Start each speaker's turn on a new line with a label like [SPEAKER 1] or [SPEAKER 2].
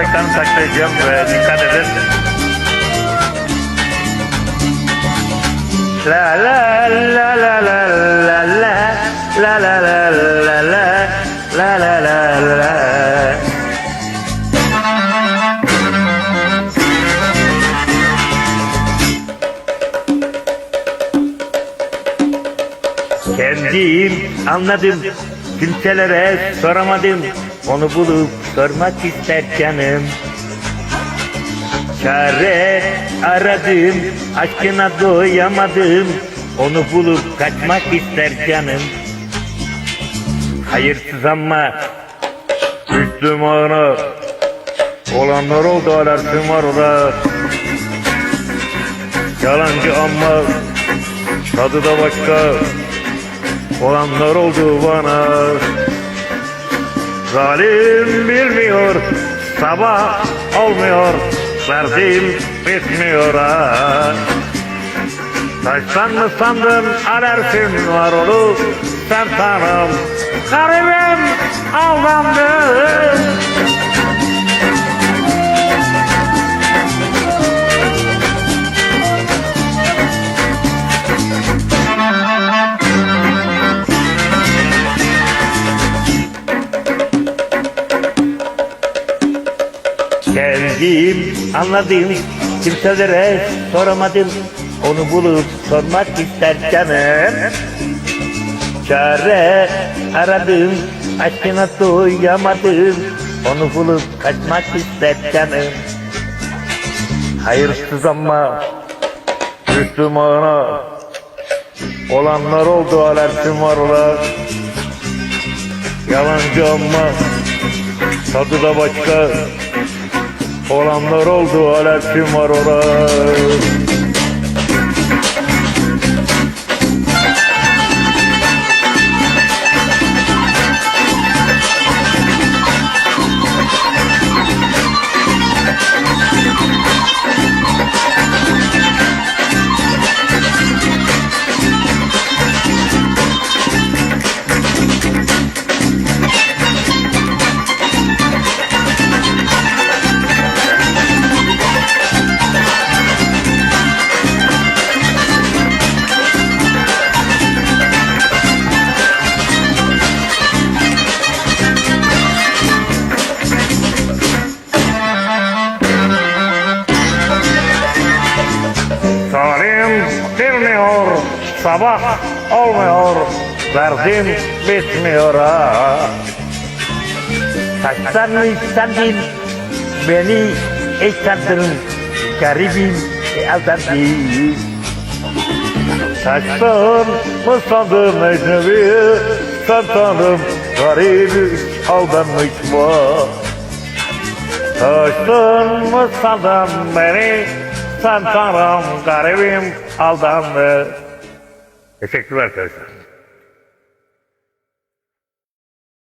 [SPEAKER 1] efektlerini saklayacağım ve dikkat edin. La la la la la la la la la la la la la la la la Kendim anladım kimselere soramadım onu bulup sormak ister canım. Çare aradım aşkına doyamadım. Onu bulup kaçmak ister canım. Hayırsız ama Müslümana olanlar oldu alertim var orada Yalancı ama tadı da başka. Olanlar oldu bana Zalim bilmiyor sabah olmuyor Verdim bitmiyor ha. Taştan mı sandın alersin var onu sen tanım Garibim aldandım Geldim anladım kimselere soramadım. Onu bulup sormak ister canım Çare aradım aşkına doyamadım. Onu bulup kaçmak ister canım Hayırsız ama Müslümana olanlar oldu alertim var ola Yalancı ama tadı da başka Olanlar oldu alev kim var oray sabah olmuyor, verdim bitmiyor ha. Taştan mı istendin, beni eşkandın, garibim aldandın. Taştan mı sandın ecnebi, sen tanrım, garip aldanmış mı? Taştan mı sandın beni, sen tanrım, garibim aldandı. Teşekkürler arkadaşlar.